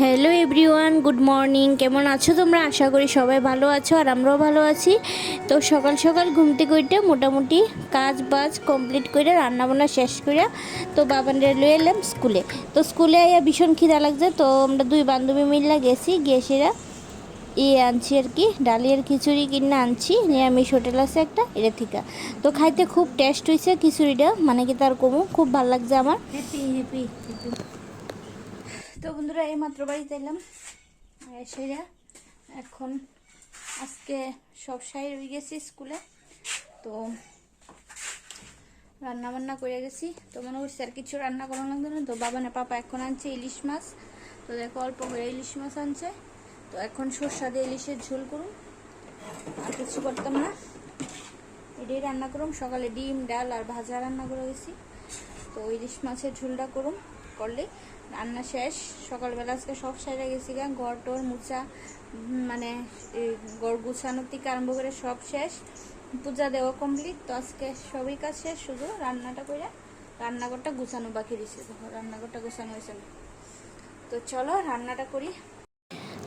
Hello everyone good morning কেমন আছো তোমরা? আশা করি সবাই ভালো আছো আর আমরাও ভালো আছি। তো সকাল সকাল ঘুম থেকে মোটামুটি কাজ বাজ কমপ্লিট করে রান্নাবান্না শেষ করে তো বাবানরে লয়ে এলাম স্কুলে। তো স্কুলে আইয়া ভীষণ খিদা লাগছে, তো আমরা দুই বান্ধবী মিল্লা গেছি গেছিরা ইয়ে আনছি আর কি, ডালিয়ার খিচুড়ি কিনে আনছি, নিরামিষ হোটেল আছে একটা, এটা থেকে। তো খাইতে খুব টেস্ট হয়েছে খিচুড়িটা মানে কি তার কমু, খুব ভালো লাগছে আমার। হ্যাপি হ্যাপি তো বন্ধুরা এই মাত্র বাড়িতে এলাম। সেরা এখন আজকে সব সাই রয়ে গেছি স্কুলে। তো রান্না বান্না করে গেছি। তো মনে করছি আর কিছু রান্না করা লাগবে না। তো বাবা না পাপা এখন আনছে ইলিশ মাছ। তো দেখো, অল্প করে ইলিশ মাছ আনছে। তো এখন সর্ষা দিয়ে ইলিশের ঝোল করুন। আর কিছু করতাম না। এটাই রান্না করুম। সকালে ডিম, ডাল আর ভাজা রান্না করে গেছি। তো ইলিশ মাছের ঝোলটা করুম করলে রান্না শেষ। সকালবেলা আজকে সব সাইডে গেছি গা, ঘর টর মুচা মানে গড় গুছানোর থেকে আরম্ভ করে সব শেষ। পূজা দেওয়া কমপ্লিট তো আজকে সবই কাজ শেষ, শুধু রান্নাটা করে রান্নাঘরটা গুছানো বাকি দিছে রান্নাঘরটা গুছানো হয়েছে। তো চলো রান্নাটা করি।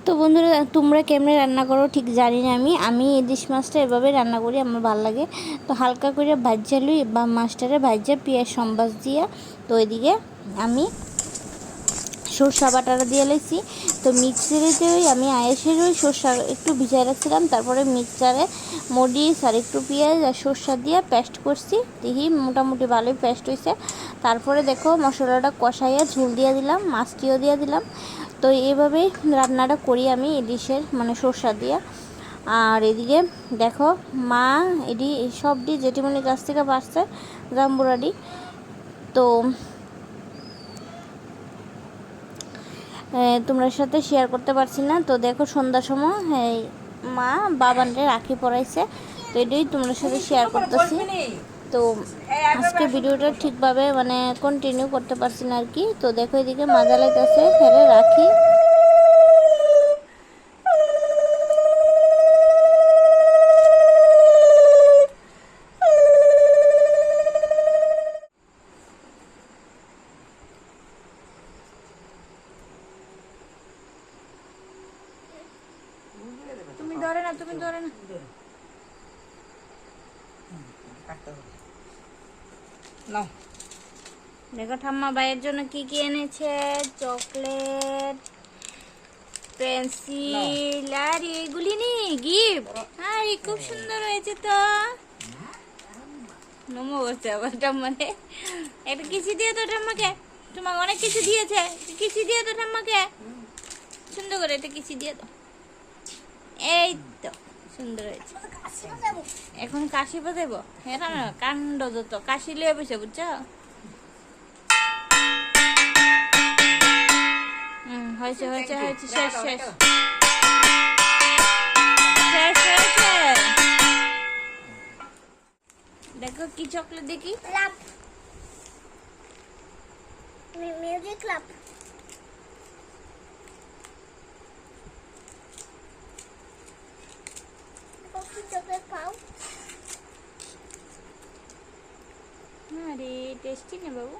তো বন্ধুরা, তোমরা কেমনে রান্না করো ঠিক জানি না আমি। আমি ইলিশ মাছটা এভাবে রান্না করি, আমার ভালো লাগে। তো হালকা করে ভাজ্যা লুই বা মাছটারে ভাজ্যা পেঁয়াজ, সম্বাস দিয়া, তো ওইদিকে আমি সর্ষা বাটাটা দিয়ে লেছি। তো মিক্সারেতে ওই আমি আয়েসের ওই সর্ষা একটু ভিজাই রাখছিলাম, তারপরে মিক্সারে মরিচ আর একটু পেঁয়াজ আর সর্ষা দিয়ে পেস্ট করছি। দেখি মোটামুটি ভালোই পেস্ট হয়েছে। তারপরে দেখো মশলাটা কষাইয়া ঝুল দিয়ে দিলাম, মাছটিও দিয়ে দিলাম। তো এইভাবেই রান্নাটা করি আমি ইলিশের মানে সর্ষা দিয়ে। আর এদিকে দেখো মা, এডি সবটি জেঠিমনির কাছ থেকে পারছে, জাম্বুরাডি। তো তোমার সাথে শেয়ার করতে পারছি না। তো দেখো সন্ধ্যার সময় মা বাবানরে রাখি পড়াইছে তো এটাই তোমার সাথে শেয়ার করতেছি। তো আজকে ভিডিওটা ঠিকভাবে মানে কন্টিনিউ করতে পারছি না আর কি। তো দেখো এদিকে মাজা লাইতেছে ফেরে রাখি। না তুমি ধরে না নাও। দেখো ঠাম্মা ভাইয়ের জন্য কি কি এনেছে? চকলেট পেন্সিল আর এগুলি নি গিফট। আরে খুব সুন্দর হয়েছে তো। নমো বলছে আবার ঠাম্মারে একটা কিছু দিয়ে তো ঠাম্মাকে। তোমাকে অনেক কিছু দিয়েছে। কিছু দিয়ে তো ঠাম্মাকে। সুন্দর করে এটা কিছু দিয়ে দাও। এই তো সুন্দর হয়েছে। এখন কাশি বাজাইব হ্যাঁ না কাণ্ড যত কাশি লিয়ে বসে বুঝছ? হুম হয়েছে হয়েছে হয়েছে শেষ শেষ। শেষ হয়েছে দেখো কি চকলেট দেখি? ক্লাব মিউজিক ক্লাব আরে টেস্টি না বাবু।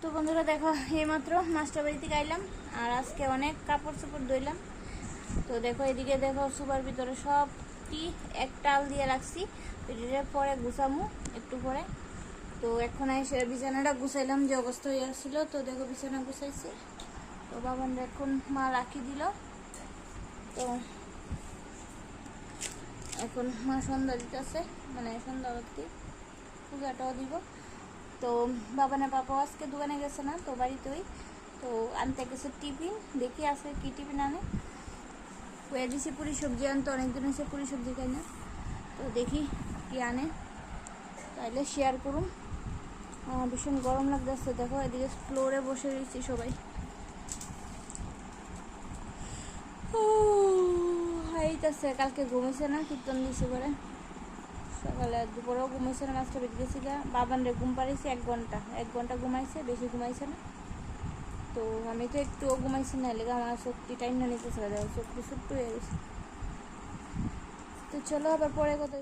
তো বন্ধুরা, দেখো, এইমাত্র মাস্টার বাড়ি থেকে আইলাম আর আজকে অনেক কাপড় চোপড় ধুইলাম। তো দেখো, এদিকে দেখো, সুপার ভিতরে সবটি এক টাল দিয়ে রাখছি। এটিতে পরে গুছামু একটু পরে। তো এখন এসে বিছানাটা গুছাইলাম, যে অবস্থা হয়ে আসছিল। তো দেখো, বিছানা গুছাইছি। তো বাবান এখন মা রাখি দিল। তো এখন মা সন্ধ্যা দিতেছে মানে সন্ধ্যা অবধি পূজাটাও দিব। তো বাবানের পাপাও আজকে দোকানে গেছে না, তো বাড়িতেই। তো আনতে গেছে টিফিন, দেখি আজকে কি টিফিন আনে। হয়ে দিছি পুরি সবজি, আনতো অনেকদিন হয়েছে পুরি সবজি খাই না। তো দেখি কি আনে। তাইলে শেয়ার করুন ভীষণ গরম লাগতেছে, দেখো এদিকে ফ্লোরে বসে রয়েছি সবাই। হাইতেছে কালকে ঘুমাইছে না, কীর্তন দিছে করে সকালে দুপুরেও ঘুমাইছে না মাস্টার বেরিয়ে গেছি গা বাবান রে ঘুম পাড়িয়েছি এক ঘণ্টা। এক ঘণ্টা ঘুমাইছে, বেশি ঘুমাইছে না। তো আমি তো একটুও ঘুমাইছি না লেগে আমার শক্তি টাইম না নিতেছে শক্তি সুট্টু হয়ে গেছে। তো চলো আবার পরে কথা।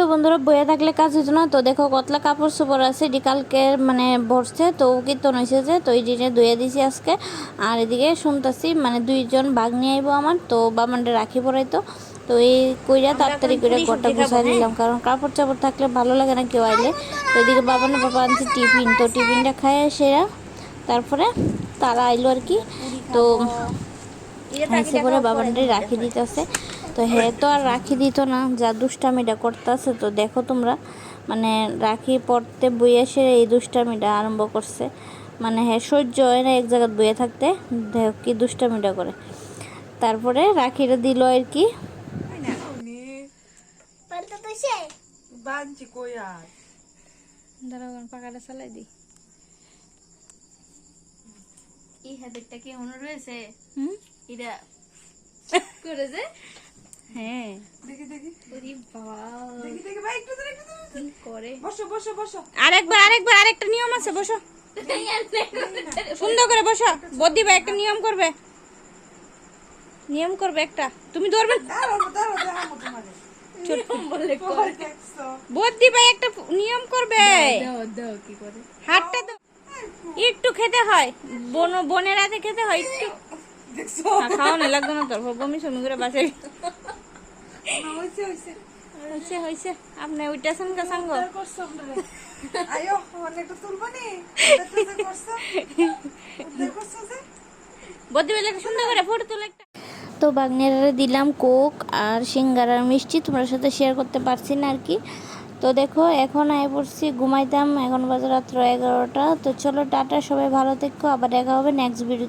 তো বন্ধুরা বইয়ে থাকলে কাজ হইতো না। তো দেখো কতলা কাপড় চোপড় আছে এটি কালকে মানে ভরছে তো কীর্তন হয়েছে যে তো এই জিনিস ধুয়ে দিছি আজকে। আর এদিকে শুনতেছি মানে দুইজন ভাগ নিয়ে আইবো আমার তো বাবানটা রাখি পড়াইতো তো এই কইরা তাড়াতাড়ি করে ঘরটা গুছাই দিলাম কারণ কাপড় চাপড় থাকলে ভালো লাগে না কেউ আইলে। তো এদিকে বাবানের বাবা আনছে টিফিন তো টিফিনটা খায় সেরা। তারপরে তারা আইলো আর কি তো এসে পরে বাবানটাই রাখি দিতেছে। তো হ্যাঁ তো আর রাখি দিত না যা দুষ্টামিটা করতেছে তো দেখো তোমরা। মানে রাখি পড়তে বইয়ে এসে এই দুষ্টামিটা আরম্ভ করছে। মানে হ্যাঁ সহ্য হয় না এক জায়গায় বইয়ে থাকতে দেখো কি দুষ্টামিটা করে। তারপরে রাখিটা দিল আর কি। সে পাকাটা চালাই দিই। এই হাতেরটা কি রয়েছে? হুম? এটা করেছে? হ্যাঁ। দেখি দেখি। ওরে বাবা দেখি দেখি ভাই একটু ধরে, একটু ধরে। করে? বসো বসো বসো। আরেকবার আরেকবার আরেকটা নিয়ম আছে বসো। সুন্দর করে বসো। বদ্দি ভাই একটা নিয়ম করবে। নিয়ম করবে একটা। তুমি ধরবে বদ্দি ভাই একটা নিয়ম করবে। দাও দাও কি করে? হাতটা তো একটু খেতে হয়। বন বনের রাতে খেতে হয় একটু। দেখছ? খাওয়া না লাগবে না তোর বমি সমি করে বাসায়। হইছে হইছে। হয়েছে আপনি সাঙ্গ? আয়ো অনেকটা সুন্দর করে ফটো তুলে একটা। তো বাগনেরা দিলাম কোক আর সিঙ্গারার মিষ্টি তোমার সাথে শেয়ার করতে পারছি না আর কি। তো দেখো এখন আয় পড়ছি ঘুমাইতাম এখন বাজে রাত্র এগারোটা। তো চলো টাটা সবাই ভালো থেকো আবার দেখা হবে নেক্সট ভিডিও